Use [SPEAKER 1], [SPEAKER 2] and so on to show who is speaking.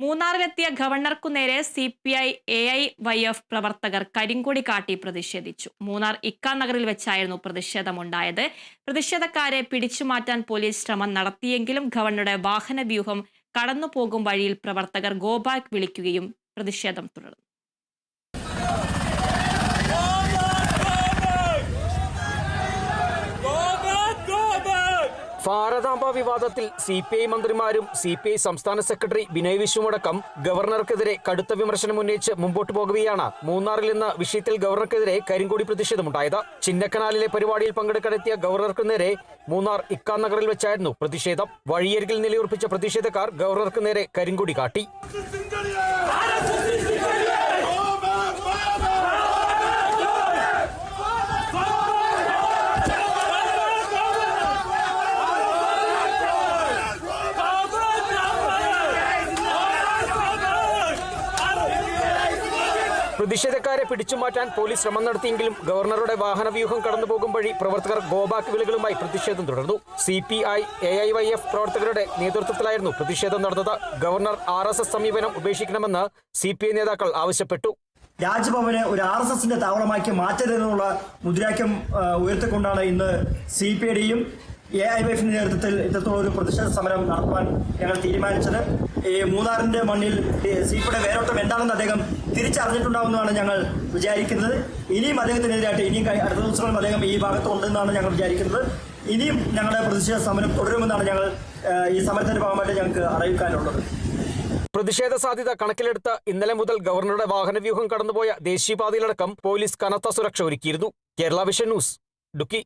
[SPEAKER 1] മൂന്നാറിലെത്തിയ ഗവർണർക്കു നേരെ C P I A I Y F പ്രവർത്തകർ കരിങ്കൊടി കാട്ടി പ്രതിഷേധിച്ചു. മൂന്നാർ ഇക്കാ നഗറിൽ വെച്ചായിരുന്നു പ്രതിഷേധമുണ്ടായത്. പ്രതിഷേധക്കാരെ പിടിച്ചുമാറ്റാൻ പോലീസ് ശ്രമം നടത്തിയെങ്കിലും ഗവർണറുടെ വാഹന വ്യൂഹം കടന്നുപോകും വഴിയിൽ പ്രവർത്തകർ ഗോബാക്ക് വിളിക്കുകയും പ്രതിഷേധം തുടർന്നു.
[SPEAKER 2] ഭാരതാംബ വിവാദത്തിൽ സി പി ഐ മന്ത്രിമാരും സി പി ഐ സംസ്ഥാന സെക്രട്ടറി വിനയ് വിശ്വമടക്കം ഗവർണർക്കെതിരെ കടുത്ത വിമർശനം ഉന്നയിച്ച് മുമ്പോട്ട് പോകുകയാണ്. മൂന്നാറിൽ നിന്ന് വിഷയത്തിൽ ഗവർണർക്കെതിരെ കരിങ്കൊടി പ്രതിഷേധമുണ്ടായത്. ചിന്നക്കനാലിലെ പരിപാടിയിൽ പങ്കെടുക്കാനെത്തിയ ഗവർണർക്ക് നേരെ മൂന്നാർ ഇക്കാ നഗറിൽ വെച്ചായിരുന്നു പ്രതിഷേധം. വഴിയരികിൽ നിലയുറപ്പിച്ച പ്രതിഷേധക്കാർ ഗവർണർക്ക് നേരെ കരിങ്കൊടി കാട്ടി. പ്രതിഷേധക്കാരെ പിടിച്ചുമാറ്റാൻ പോലീസ് ശ്രമം നടത്തിയെങ്കിലും ഗവർണറുടെ വാഹനവ്യൂഹം കടന്നുപോകും വഴി പ്രവർത്തകർ ഗോബാക്ക് വിളികളുമായി പ്രതിഷേധം തുടർന്നു. C P I A I Y F പ്രവർത്തകരുടെ നേതൃത്വത്തിലായിരുന്നു പ്രതിഷേധം നടന്നത്. ഗവർണർ ആർ എസ് എസ് സമീപനം ഉപേക്ഷിക്കണമെന്ന് സി പി ഐ നേതാക്കൾ ആവശ്യപ്പെട്ടു.
[SPEAKER 3] രാജ്ഭവനെ ഒരു ആർ എസ് എസിന്റെ താവളമാക്കി മാറ്റരുതെന്നുള്ള മുദ്രാക്യം ഉയർത്തിക്കൊണ്ടാണ് ഇന്ന് സി പി ഐയുടെയും എ ഐ വൈ എഫിന്റെ നേതൃത്വത്തിൽ ഇത്തരത്തിലുള്ള ഒരു പ്രതിഷേധ സമരം നടത്താൻ ഞങ്ങൾ തീരുമാനിച്ചത്. ഈ മൂന്നാറിന്റെ മണ്ണിൽ സിപിയുടെ വേരോട്ടം എന്താണെന്ന് അദ്ദേഹം തിരിച്ചറിഞ്ഞിട്ടുണ്ടാവുമെന്നാണ് ഞങ്ങൾ വിചാരിക്കുന്നത്. ഇനിയും അദ്ദേഹത്തിനെതിരായിട്ട് ഇനിയും അടുത്ത ദിവസങ്ങളും അദ്ദേഹം ഈ ഭാഗത്ത് ഉണ്ടെന്നാണ് ഞങ്ങൾ വിചാരിക്കുന്നത്. ഇനിയും ഞങ്ങളുടെ പ്രതിഷേധ സമരം തുടരുമെന്നാണ് ഞങ്ങൾ ഈ സമരത്തിന്റെ ഭാഗമായിട്ട് ഞങ്ങൾക്ക് അറിയിക്കാനുള്ളത്.
[SPEAKER 2] പ്രതിഷേധ സാധ്യത കണക്കിലെടുത്ത് ഇന്നലെ മുതൽ ഗവർണറുടെ വാഹനവ്യൂഹം കടന്നുപോയ ദേശീയപാതയിലടക്കം പോലീസ് കനത്ത സുരക്ഷ ഒരുക്കിയിരുന്നു. Kerala vision news ഡുക്കി